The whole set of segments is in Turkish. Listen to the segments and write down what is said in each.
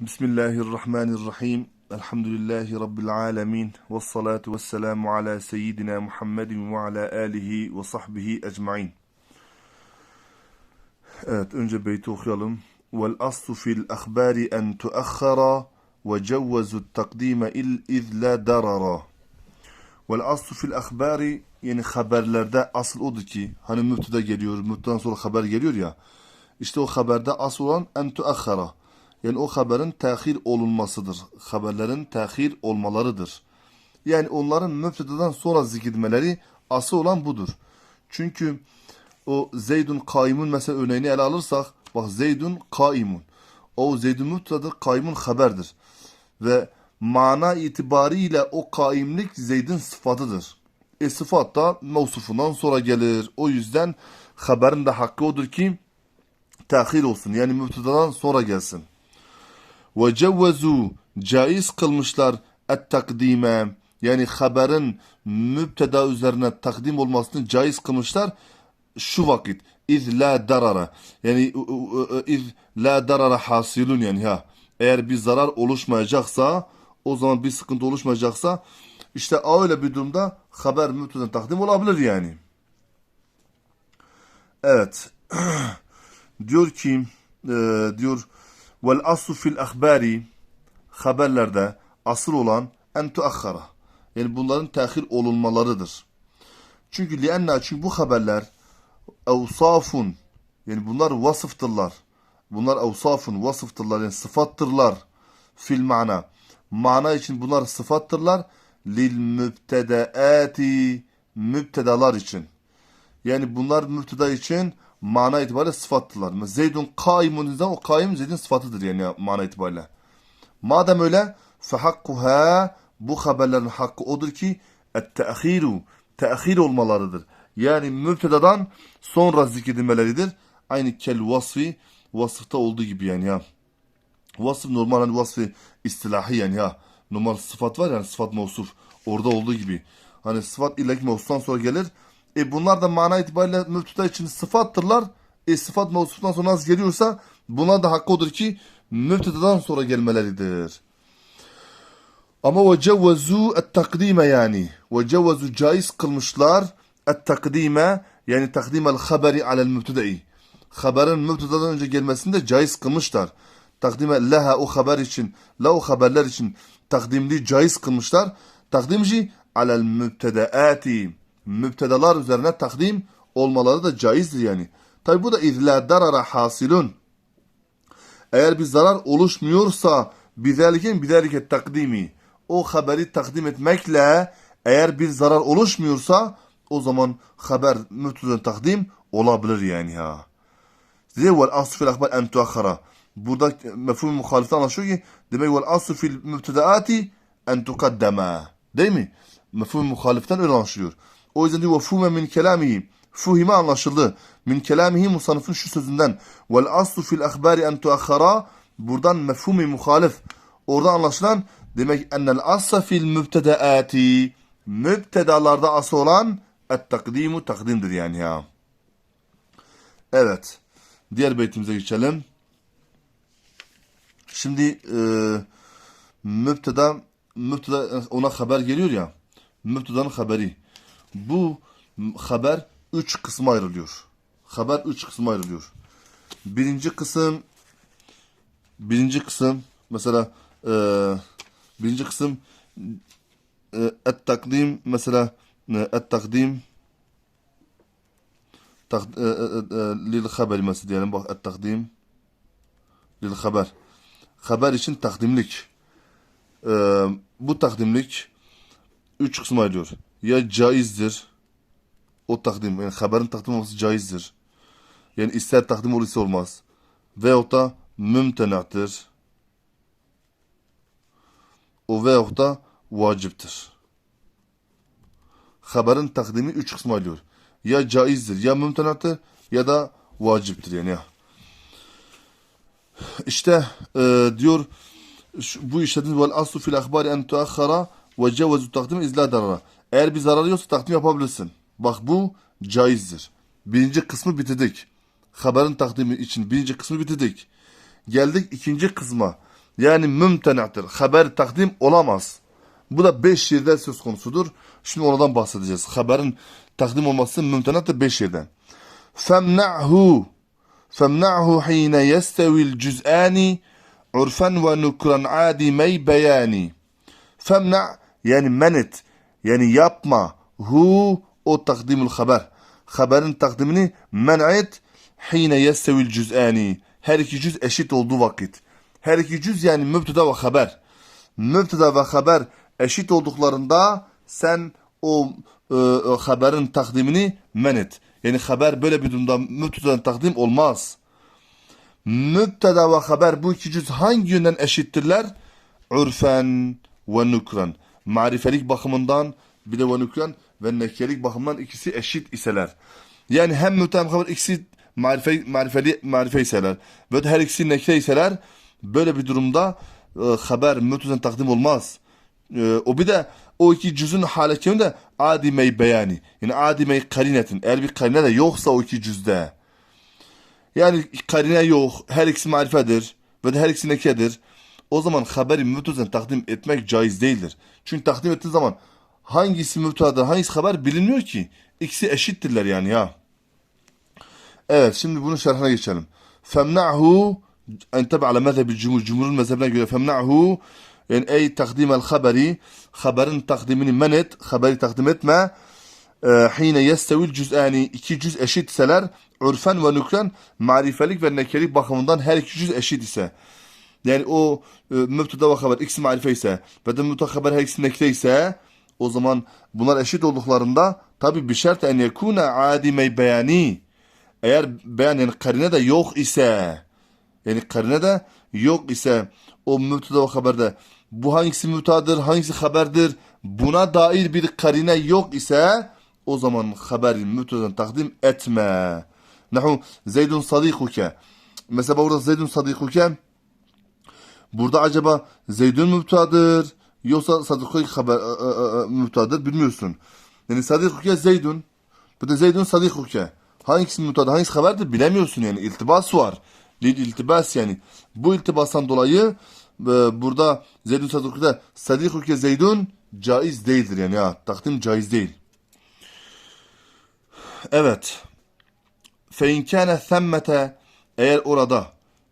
Bismillahirrahmanirrahim. Elhamdülillahi Rabbil alemin. Ve salatu ve selamu ala seyyidina Muhammedin ve ala alihi ve sahbihi ecmain. Evet, önce beyti okuyalım. Vel aslu fil akhbari en tuakhara ve cevvezu takdime il iz la darara. Vel aslu fil akhbari yani haberlerde asıl odur ki hani mübteda geliyor, mübtedadan sonra haber geliyor ya. İşte o haberde asıl olan en tuakhara. Yani o haberin tehir olunmasıdır. Haberlerin tehir olmalarıdır. Yani onların mübtedadan sonra zikredilmeleri asıl olan budur. Çünkü o Zeydun kaimun mesela örneğini ele alırsak bak Zeydun kaimun. O Zeydun mübtedadır, kaimun haberdir. Ve mana itibariyle o kaimlik Zeyd'in sıfatıdır. E sıfat da mevsufundan sonra gelir. O yüzden haberin de hakkı odur ki tehir olsun. Yani mübtedadan sonra gelsin. Ve cevvezu caiz kılmışlar et takdime yani haberin mübteda üzerine takdim olmasını caiz kılmışlar şu vakit iz la darara yani iz la darara hasilun yani ha eğer bir zarar oluşmayacaksa o zaman bir sıkıntı oluşmayacaksa işte öyle bir durumda haber mübteda takdim olabilir yani. Evet. diyor ki e, diyor Vel aslu fil ahbari haberlerde asıl olan en tuakhara. Yani bunların tehir olunmalarıdır. Çünkü lienna çünkü bu haberler evsafun yani bunlar vasıftırlar. Bunlar evsafun vasıftırlar yani sıfattırlar fil mana. Mana için bunlar sıfattırlar lil mübtedaati mübtedalar için. Yani bunlar mübteda için mana itibariyle sıfattılar. Zeydun kaimun o kaim Zeyd'in sıfatıdır yani mana itibariyle. Madem öyle fehakkuha bu haberlerin hakkı odur ki et-te'ahiru te'ahir olmalarıdır. Yani mübtedadan sonra zikredilmeleridir. Aynı kel vasfi vasıfta olduğu gibi yani ya. Vasıf normal hani vasfı istilahi yani ya. Normal sıfat var yani sıfat mevsuf. Orada olduğu gibi. Hani sıfat ilek mevsuftan sonra gelir. E bunlar da mana itibariyle mübteda için sıfattırlar. E sıfat mevsuftan sonra nasıl geliyorsa buna da hakkı odur ki mübtedadan sonra gelmeleridir. Ama ve cevvezu et takdime yani. Ve cevvezu caiz kılmışlar et takdime yani takdimel haberi alel mübtedai. Haberin mübtedadan önce gelmesini de caiz kılmışlar. Takdime leha o haber için, la o haberler için takdimli caiz kılmışlar. Takdimci alel mübtedaati mübtedalar üzerine takdim olmaları da caizdir yani. Tabi bu da izla darara hasilun. Eğer bir zarar oluşmuyorsa bizelikin bizeliket takdimi. O haberi takdim etmekle eğer bir zarar oluşmuyorsa o zaman haber mübtedadan takdim olabilir yani ha. Diye vel aslu fil akbar en tuakhara. Burada mefhum muhalifte anlaşıyor ki demek vel aslu fil mübtedaati en tukaddema. Değil mi? Mefhum muhaliften öyle anlaşılıyor. O yüzden diyor fume min kelamihi. Fuhime anlaşıldı. Min kelamihi musanıfın şu sözünden. Vel aslu fil ahbari en tuakhara. Buradan mefhumi muhalif. Orada anlaşılan demek ennel asla fil mübtedaati. Mübtedalarda asıl olan et takdimu takdimdir yani ya. Evet. Diğer beytimize geçelim. Şimdi e, mübteda mübteda ona haber geliyor ya. Mübtedanın haberi. Bu haber üç kısma ayrılıyor. Haber üç kısma ayrılıyor. Birinci kısım birinci kısım mesela e, birinci kısım e, et takdim mesela e, et takdim tak, e, e, e, lil haber mesela diyelim bak et takdim lil haber haber için takdimlik e, bu takdimlik üç kısma ayrılıyor ya caizdir o takdim yani haberin takdim olması caizdir. Yani ister takdim olur ise olmaz. Veyahut da mümtenattır. O veyahut da vaciptir. Haberin takdimi üç kısma alıyor. Ya caizdir, ya mümtenattır ya da vaciptir yani ya. İşte e, diyor bu işletin vel aslu fil ahbari en tuakhara ve cevezu takdim izla darara. Eğer bir zararı yoksa takdim yapabilirsin. Bak bu caizdir. Birinci kısmı bitirdik. Haberin takdimi için birinci kısmı bitirdik. Geldik ikinci kısma. Yani mümtenahtır. Haber takdim olamaz. Bu da beş yerde söz konusudur. Şimdi oradan bahsedeceğiz. Haberin takdim olması mümtenahtır beş yerden. Femna'hu Femna'hu hine yestevil cüz'ani urfen ve nukran adi mey beyani. Femna yani menet yani yapma. Hu o takdimul haber haberin takdimini men et hine yestevil cüz'ani. Her iki cüz eşit olduğu vakit. Her iki cüz yani mübteda ve haber mübteda ve haber eşit olduklarında sen o e, e, haberin takdimini men et. Yani haber böyle bir durumda mübtedadan takdim olmaz. Mübteda ve haber bu iki cüz hangi yönden eşittirler? Urfen ve nukran. Marifelik bakımından bir de ve ve nekelik bakımından ikisi eşit iseler. Yani hem mübteda hem haber ikisi marife, marifeli, marife iseler. Ve her ikisi nekre iseler böyle bir durumda e, haber mübtedadan takdim olmaz. E, o bir de o iki cüzün halekemi de adime beyani. Yani adime karinetin. Eğer bir karine de yoksa o iki cüzde. Yani karine yok. Her ikisi marifedir. Ve de her ikisi nekedir. O zaman haberi mübtezen takdim etmek caiz değildir. Çünkü takdim ettiği zaman hangisi mübtedadır, hangisi haber bilinmiyor ki. İkisi eşittirler yani ya. Evet şimdi bunun şerhine geçelim. Femna'hu yani tabi ala mezhebi cumhur, cumhurun mezhebine göre femna'hu yani ey takdimel haberi haberin takdimini men et, haberi takdim etme e, hine yestevil cüz'ani iki cüz eşitseler urfen ve nükren marifelik ve nekelik bakımından her iki cüz eşit ise yani o e, mübteda ve haber ikisi marife ise ve de mübteda haber her ikisi nekre ise o zaman bunlar eşit olduklarında tabi bir şart en yekune adime beyani eğer beyan yani karine de yok ise yani karine de yok ise o mübteda ve haberde bu hangisi mübtedadır hangisi haberdir buna dair bir karine yok ise o zaman haberi mübtedadan takdim etme. Nahu Zeydun sadikuke. Mesela burada Zeydun sadikuke burada acaba Zeydun mübtedadır yoksa sadikuke haber e, e, e, mübtedadır bilmiyorsun. Yani sadikuke Zeydun bu da Zeydun sadikuke. Hangisi mübtada hangisi haberdir bilemiyorsun yani iltibas var. Lil iltibas yani. Bu iltibastan dolayı e, burada Zeydun sadikuke sadikuke Zeydun caiz değildir yani ya takdim caiz değil. Evet. Fe in kana themmete eğer orada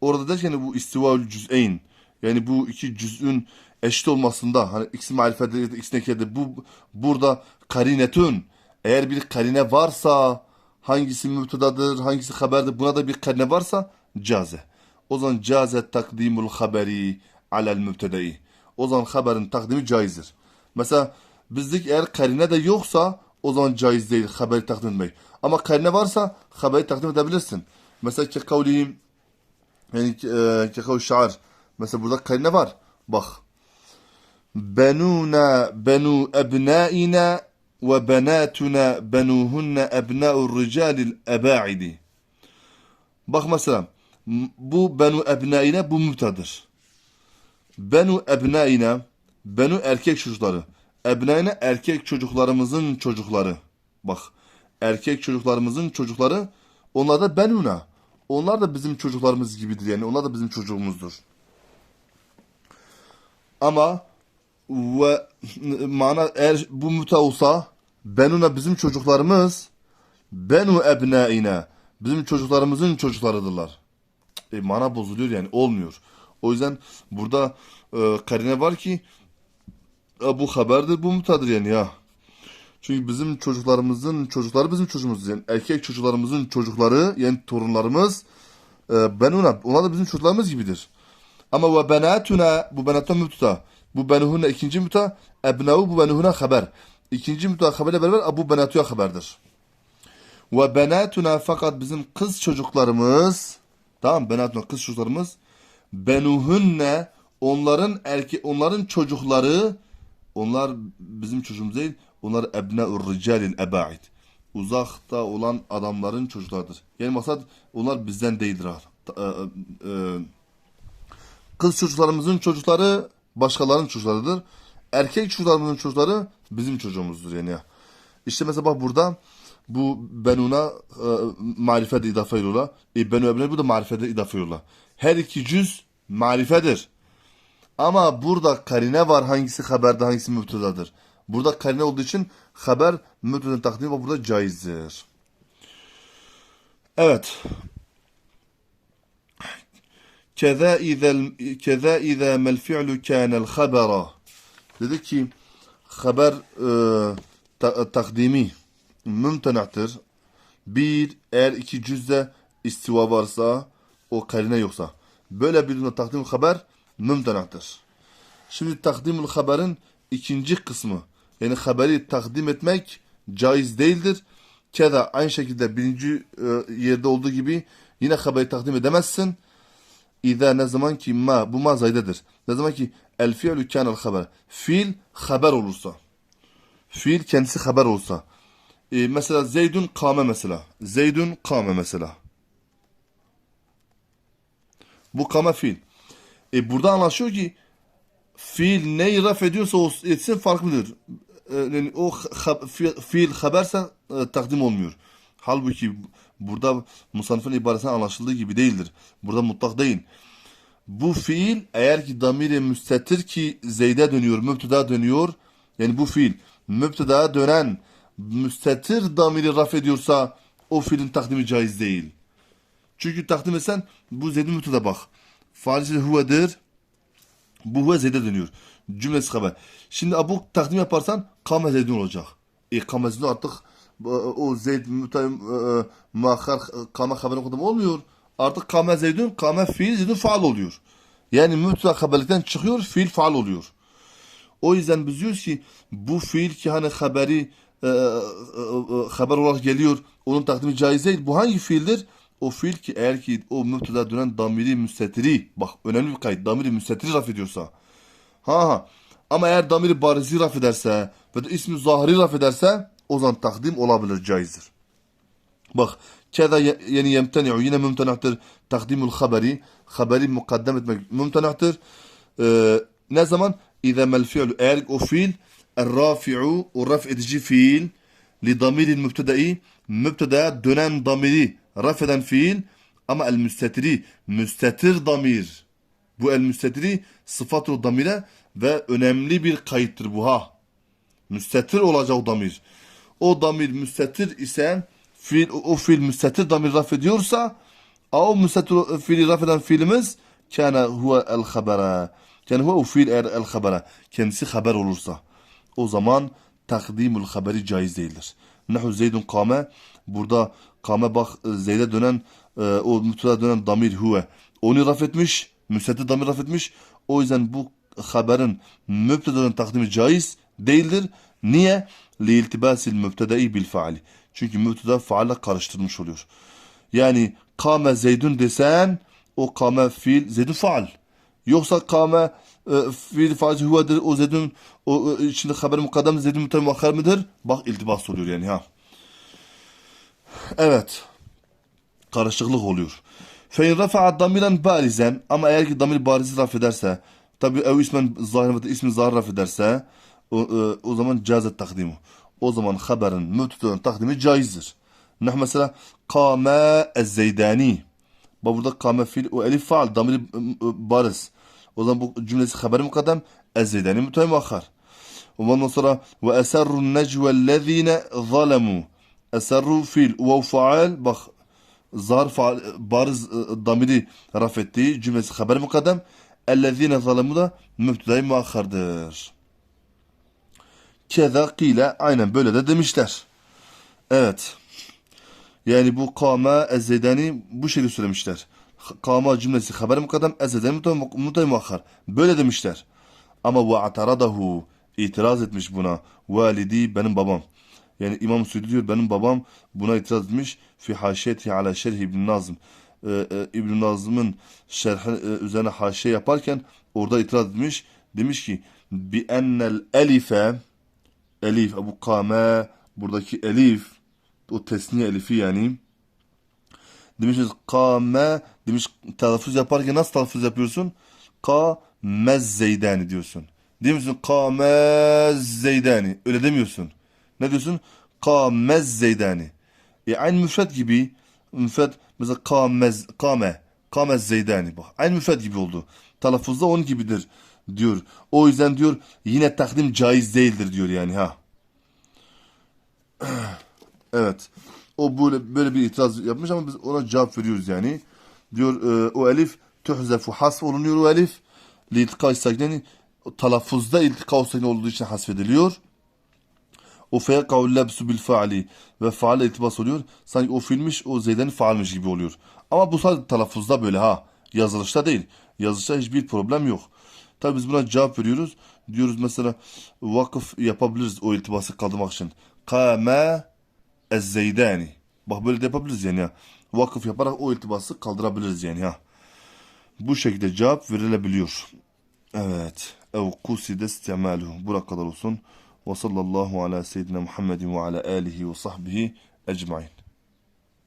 orada derken bu istivaül cüz'eyn yani bu iki cüz'ün eşit olmasında hani ikisi marifede ikisi nekede bu burada karinetün eğer bir karine varsa hangisi mübtedadır hangisi haberdir buna da bir karine varsa caze. O zaman caze takdimul haberi alel mübtedai. O zaman haberin takdimi caizdir. Mesela bizlik eğer karine de yoksa o zaman caiz değil haberi takdim etmek. Ama karine varsa haberi takdim edebilirsin. Mesela ki kavliyim yani e, ki kavli şair. Mesela burada karine var. Bak. Benuna benu ebnaina ve benatuna benuhunne ebna'ur ricalil eba'idi. Bak mesela bu benu ebnaina bu mübtadır. Benu ebnaina benu erkek çocukları. Ebnaina erkek çocuklarımızın çocukları. Bak erkek çocuklarımızın çocukları onlar da benuna. Onlar da bizim çocuklarımız gibidir yani onlar da bizim çocuğumuzdur. Ama ve mana eğer bu müte olsa benuna bizim çocuklarımız benu ebnaina bizim çocuklarımızın çocuklarıdırlar. E, mana bozuluyor yani olmuyor. O yüzden burada e, karine var ki e, bu haberdir bu mutadır yani ya. Çünkü bizim çocuklarımızın çocukları bizim çocuğumuz yani erkek çocuklarımızın çocukları yani torunlarımız e, benuna onlar da bizim çocuklarımız gibidir. Ama ve benatuna bu benatun müpteda. Bu benuhuna ikinci müta ebnau bu benuhuna haber. İkinci müta haberle beraber bu benatuya haberdir. Ve benatuna fakat bizim kız çocuklarımız tamam benatuna kız çocuklarımız benuhunne onların erkek onların çocukları onlar bizim çocuğumuz değil. Onlar ebne'ur ricalil eba'id. Uzakta olan adamların çocuklarıdır. Yani maksat onlar bizden değildir. E, e, Kız çocuklarımızın çocukları başkalarının çocuklarıdır. Erkek çocuklarımızın çocukları bizim çocuğumuzdur yani. İşte mesela bak burada bu benuna e, marifet idafe ediyorlar. E, benu ebne bu da marifete idafe ediyorlar. Her iki cüz marifedir. Ama burada karine var hangisi haberde hangisi mübtedadır. Burada karine olduğu için haber mübtedanın takdimi burada caizdir. Evet. Keza izel keza iza mel fi'lu kana'l habara. Dedi ki haber e, ta- takdimi mümtenahtır. Bir eğer iki cüzde istiva varsa o karine yoksa. Böyle bir durumda takdim haber mümtenahtır. Şimdi takdimul haberin ikinci kısmı. Yani haberi takdim etmek caiz değildir. Keda aynı şekilde birinci e, yerde olduğu gibi yine haberi takdim edemezsin. İza ne zaman ki ma bu ma zaydedir. Ne zaman ki el fi'lü kânel haber. Fiil haber olursa. Fiil kendisi haber olsa. E, mesela Zeydun kame mesela. Zeydun kame mesela. Bu kame fiil. E, burada anlaşıyor ki fiil neyi raf ediyorsa o etsin farklıdır. E, yani o ha, fi- fiil haberse e, takdim olmuyor. Halbuki burada musannifin ibaresinden anlaşıldığı gibi değildir. Burada mutlak değil. Bu fiil eğer ki damiri müstetir ki Zeyd'e dönüyor, müpteda dönüyor. Yani bu fiil müptedaya dönen müstetir damiri raf ediyorsa o fiilin takdimi caiz değil. Çünkü takdim etsen bu Zeyd'in müpteda bak. Failisi huvedir. Bu huve Zeyd'e dönüyor. Cümlesi haber. Şimdi bu takdim yaparsan kame Zeyd'in olacak. E kame artık o Zeyd mütayim muakhar kame haberin kodum olmuyor. Artık kame Zeyd'in kame fiil Zeyd'in faal oluyor. Yani mütlak haberlikten çıkıyor fiil faal oluyor. O yüzden biz diyoruz ki bu fiil ki hani haberi e, e, e, haber olarak geliyor onun takdimi caiz değil. Bu hangi fiildir? O fiil ki eğer ki o müpteda dönen damiri müstetiri bak önemli bir kayıt damiri müstetiri raf ediyorsa. Ha ha. Ama eğer damiri barizi raf ederse ve de ismi zahiri raf ederse o zaman takdim olabilir caizdir. Bak keza yani yemteni'u yine mümtenahtir takdimul haberi haberi mukaddem etmek mümtenahtir. Ee, ne zaman? İzemel fi'lu eğer o fiil rafi'u o raf edici fiil li damiril mübtedai mübtedaya dönen damiri raf eden fiil ama el müstetiri müstetir damir bu el müstetiri sıfatu damire ve önemli bir kayıttır bu ha. Müstetir olacak damir. O damir müstetir ise fiil, o fiil müstetir damir raf ediyorsa o müstetir fiili raf eden fiilimiz kana huve el habera. Yani huve fiil eğer el habera. Kendisi haber olursa. O zaman takdimul haberi caiz değildir. Nahu Zeydun kame. Burada kame bak Zeyd'e dönen e, o mütela dönen damir huve. Onu raf etmiş. Müstetir damir raf etmiş. O yüzden bu haberin mübtedanın takdimi caiz değildir. Niye? Liiltibasil mübtedai bil faali. Çünkü mübteda faalle karıştırmış oluyor. Yani kame zeydun desen o kame fiil zeydun faal. Yoksa kame e, fiil faal huvedir o zeydun o e, içinde haber mukaddem zeydun mütemuakhar mıdır? Bak iltibas oluyor yani ha. Evet karışıklık oluyor. Fein rafa'a damiren barizen ama eğer ki damir barizi raf ederse tabi ev ismen zahir ve ismin zahir raf ederse e, o zaman cazet takdimu. O zaman haberin mübtedanın takdimi caizdir. Nah mesela kame ez-zeydani. Bak burada kame fiil o elif faal damiri e, e, bariz. O zaman bu cümlesi haberi mukaddem ez-zeydani mütemuakhar. Ondan sonra ve eserru necvellezine zalemu. Eserru fiil ve faal bak zar faal bariz damiri raf ettiği cümlesi haber mukaddem. Ellezine zalemu da mübtedai muakhardır. Keza kile aynen böyle de demişler. Evet. Yani bu kama ezzedeni bu şekilde söylemişler. Kama cümlesi haber mukaddem ezzedeni mutay muakhar. Böyle demişler. Ama ve ataradahu itiraz etmiş buna. Validi benim babam. Yani İmam Suyuti diyor benim babam buna itiraz etmiş. Fi haşiyeti ala şerhi İbn Nazım. Ee, e, İbn Nazım'ın şerhi e, üzerine haşiye yaparken orada itiraz etmiş. Demiş ki bi ennel elife elif bu kame buradaki elif o tesniye elifi yani. Demişiz kame demiş telaffuz yaparken nasıl telaffuz yapıyorsun? Ka mezzeydani diyorsun. Değil misin? Kame zeydani. Öyle demiyorsun. Ne diyorsun? Ka mezzeydani e aynı müfret gibi müfret mesela kamez kame kame zeydani. Bak aynı müfret gibi oldu. Telaffuzda onun gibidir diyor. O yüzden diyor yine takdim caiz değildir diyor yani ha. Evet. O böyle böyle bir itiraz yapmış ama biz ona cevap veriyoruz yani. Diyor e, o elif tuhzefu hasf olunuyor o elif. Li iltika sakneni telaffuzda iltika sakneni olduğu için hasfediliyor. O feyekavul lebsu bil faali ve faale iltibas oluyor. Sanki o filmiş o Zeyden'in faalmiş gibi oluyor. Ama bu sadece telaffuzda böyle ha. Yazılışta değil. Yazılışta hiçbir problem yok. Tabi biz buna cevap veriyoruz. Diyoruz mesela vakıf yapabiliriz o iltibası kaldırmak için. Kame Ez-Zeydani. Bak böyle de yapabiliriz yani ya. Vakıf yaparak o iltibası kaldırabiliriz yani ya. Bu şekilde cevap verilebiliyor. Evet. Ev kuside istimaluhu. Buraya kadar olsun. Ve sallallahu ala seyyidina Muhammedin ve ala alihi ve sahbihi ecmain.